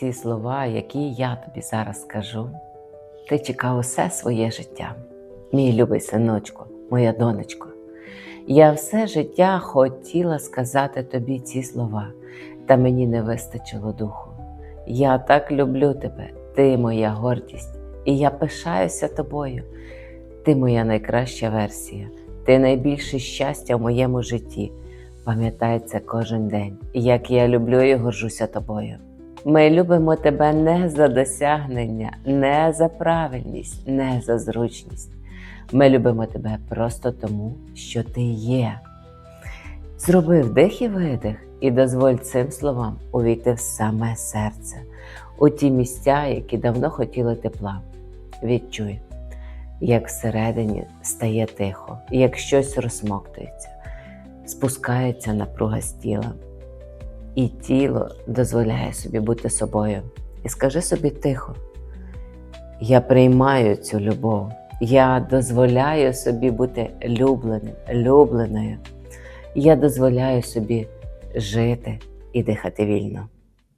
ці слова, які я тобі зараз скажу, ти чекав усе своє життя. Мій любий синочку, моя донечко. Я все життя хотіла сказати тобі ці слова, та мені не вистачило духу. Я так люблю тебе, ти моя гордість, і я пишаюся тобою. Ти моя найкраща версія, ти найбільше щастя в моєму житті. Пам'ятай це кожен день, як я люблю і горжуся тобою. Ми любимо тебе не за досягнення, не за правильність, не за зручність. Ми любимо тебе просто тому, що ти є. Зроби вдих і видих і дозволь цим словам увійти в саме серце, у ті місця, які давно хотіли тепла. Відчуй, як всередині стає тихо, як щось розсмоктується, спускається напруга з тіла, і тіло дозволяє собі бути собою. І скажи собі тихо: я приймаю цю любов, я дозволяю собі бути любленим, любленою. Я дозволяю собі жити і дихати вільно.